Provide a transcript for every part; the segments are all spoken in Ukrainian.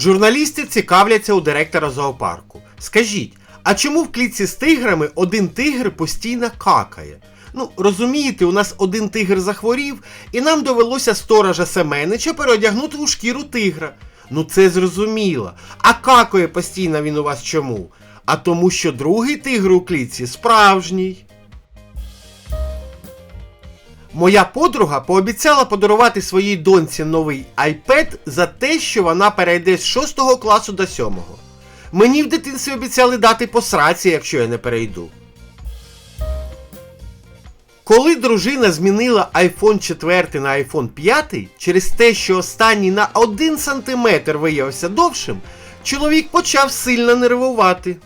Журналісти цікавляться у директора зоопарку. Скажіть, а чому в клітці з тиграми один тигр постійно какає? Ну, розумієте, у нас один тигр захворів, і нам довелося сторожа Семенича переодягнути у шкіру тигра. Ну це зрозуміло. А какає постійно він у вас чому? А тому, що другий тигр у клітці справжній. Моя подруга пообіцяла подарувати своїй доньці новий iPad за те, що вона перейде з 6 класу до 7. Мені в дитинстві обіцяли дати по сраці, якщо я не перейду. Коли дружина змінила iPhone 4 на iPhone 5 через те, що останній на 1 см виявився довшим, чоловік почав сильно нервувати.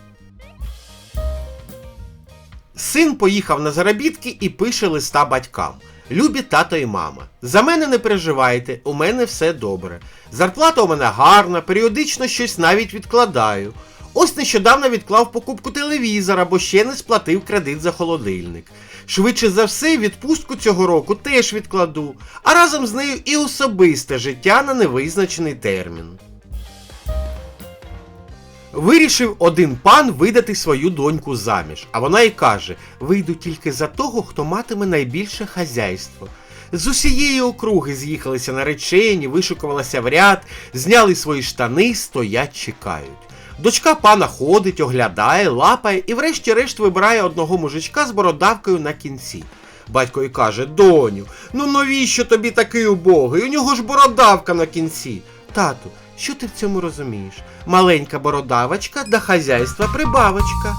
Син поїхав на заробітки і пише листа батькам. Любі тато і мама. За мене не переживайте, у мене все добре. Зарплата у мене гарна, періодично щось навіть відкладаю. Ось нещодавно відклав покупку телевізора, бо ще не сплатив кредит за холодильник. Швидше за все, відпустку цього року теж відкладу, а разом з нею і особисте життя на невизначений термін. Вирішив один пан видати свою доньку заміж, а вона й каже: вийду тільки за того, хто матиме найбільше хазяйство. З усієї округи з'їхалися наречені, вишукувалися в ряд, зняли свої штани, стоять, чекають. Дочка пана ходить, оглядає, лапає і врешті-решт вибирає одного мужичка з бородавкою на кінці. Батько й каже: Доню, ну навіщо тобі такий убогий? У нього ж бородавка на кінці. Тату, що ти в цьому розумієш? Маленька бородавочка до хазяйства прибавочка.